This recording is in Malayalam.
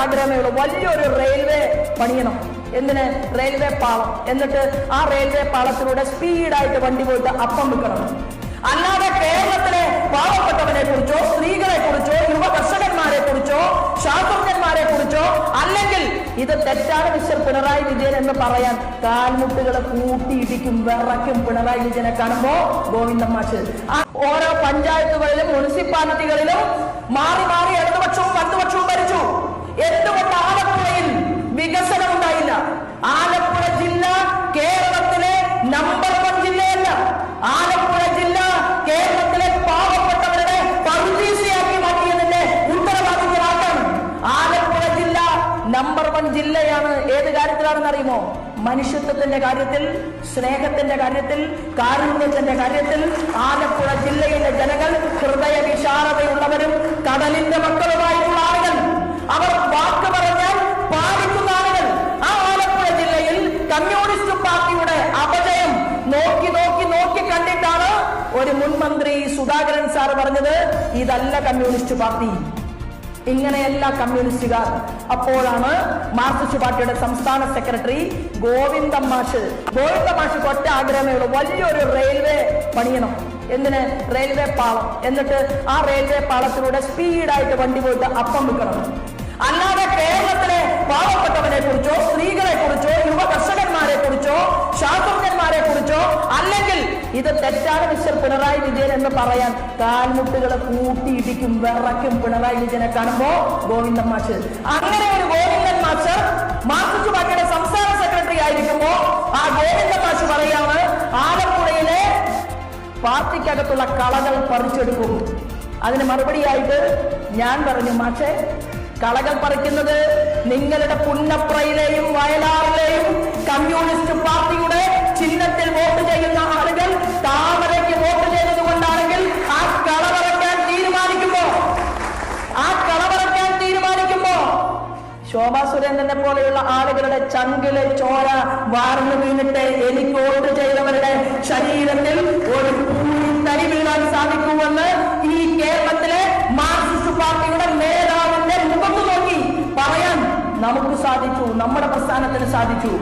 ആഗ്രഹമേ ഉള്ളൂ വലിയൊരു റെയിൽവേ പണിയണം. എന്തിന്? റെയിൽവേ പാളം. എന്നിട്ട് ആ റെയിൽവേ പാളത്തിലൂടെ സ്പീഡായിട്ട് വണ്ടി പോയിട്ട് അപ്പം വിൽക്കണം അല്ലാതെ കേരളത്തിലെ പാവപ്പെട്ടവനെ കുറിച്ചോ സ്ത്രീകളെ കുറിച്ചോ യുവ കർഷകന്മാരെ കുറിച്ചോ ശാസ്ത്രജ്ഞന്മാരെ കുറിച്ചോ അല്ലെങ്കിൽ ഇത് തെറ്റാണ് മിസ്റ്റർ പിണറായി വിജയൻ എന്ന് പറയാൻ കാൽമുട്ടുകളെ കൂട്ടിയിടിക്കും വിറയ്ക്കും പിണറായി വിജയനെ കാണുമ്പോ ആ ഓരോ പഞ്ചായത്തുകളിലും മുനിസിപ്പാലിറ്റികളിലും മാറി ജില്ലയാണ്. ഏത് കാര്യത്തിലാണെന്ന് അറിയുമോ? മനുഷ്യത്വത്തിന്റെ കാര്യത്തിൽ സ്നേഹത്തിന്റെ കാര്യത്തിൽ കാരുണ്യത്തിന്റെ കാര്യത്തിൽ ആലപ്പുഴ ജില്ലയിലെ ജനങ്ങൾ ഹൃദയ വിശാലതയുള്ളവരും കടലിന്റെ മക്കളുമായിട്ടുള്ള ആളുകൾ. അവർ വാക്ക് പറഞ്ഞാൽ പാലിക്കുന്ന ആളുകൾ. ആ ആലപ്പുഴ ജില്ലയിൽ കമ്മ്യൂണിസ്റ്റ് പാർട്ടിയുടെ അപജയം നോക്കി നോക്കി നോക്കി കണ്ടിട്ടാണ് ഒരു മുൻമന്ത്രി സുധാകരൻ സാർ പറഞ്ഞത്. ഇതല്ല കമ്മ്യൂണിസ്റ്റ് പാർട്ടി. ഇങ്ങനെയല്ല കമ്മ്യൂണിസ്റ്റുകാർ അപ്പോഴാണ് മാർക്സിസ്റ്റ് പാർട്ടിയുടെ സംസ്ഥാന സെക്രട്ടറി ഗോവിന്ദൻ മാഷ്. ഗോവിന്ദ മാഷ് ഒറ്റ ആഗ്രഹമേ ഉള്ളൂ. വലിയൊരു റെയിൽവേ പണിയണം. എന്തിന്? റെയിൽവേ പാളം. എന്നിട്ട് ആ റെയിൽവേ പാളത്തിലൂടെ സ്പീഡായിട്ട് വണ്ടി പോയിട്ട് അപ്പം വിൽക്കണം അല്ലാതെ കേരളത്തിലെ പാവപ്പെട്ടവരെ കുറിച്ചോ സ്ത്രീകളെ കുറിച്ചോ യുവ കർഷകന്മാരെ കുറിച്ചോ ശാസ്ത്രജ്ഞന്മാരെ കുറിച്ചോ അല്ലെങ്കിൽ ഇത് തെറ്റാണ് മിസ്റ്റർ പിണറായി വിജയൻ എന്ന് പറയാൻ കാൽമുട്ടുകളെ കൂട്ടിയിടിക്കും വിറയ്ക്കും പിണറായി വിജയനെ കാണുമ്പോ ഗോവിന്ദൻ മാഷ്. അങ്ങനെ ഒരു ഗോവിന്ദൻ മാഷ് മാർക്സിസ്റ്റ് പാർട്ടിയുടെ സംസ്ഥാന സെക്രട്ടറി ആയിരിക്കുമ്പോ ആ ഗോവിന്ദൻ മാഷ് പറയാണ് ആലപ്പുഴയിലെ പാർട്ടിക്കകത്തുള്ള കളകൾ പറിച്ചെടുക്കും. അതിന് മറുപടിയായിട്ട് ഞാൻ പറഞ്ഞു മാഷെ കളകൾ പറിക്കുന്നത് നിങ്ങളുടെ പുന്നപ്രയിലെയും വയലാറിലെയും ശോഭാ സുരേന്ദ്രനെ പോലെയുള്ള ആളുകളുടെ ചങ്കിലെ ചോര വാർന്നു വീണിട്ട് എനിക്ക് വോട്ട് ചെയ്തവരുടെ ശരീരത്തിൽ ഒരു തരി വീഴാൻ സാധിക്കുമെന്ന് ഈ കേരളത്തിലെ മാർക്സിസ്റ്റ് പാർട്ടിയുടെ നേതാവിന്റെ മുഖത്ത് നോക്കി പറയാൻ നമുക്ക് സാധിച്ചു നമ്മുടെ പ്രസ്ഥാനത്തിന് സാധിച്ചു.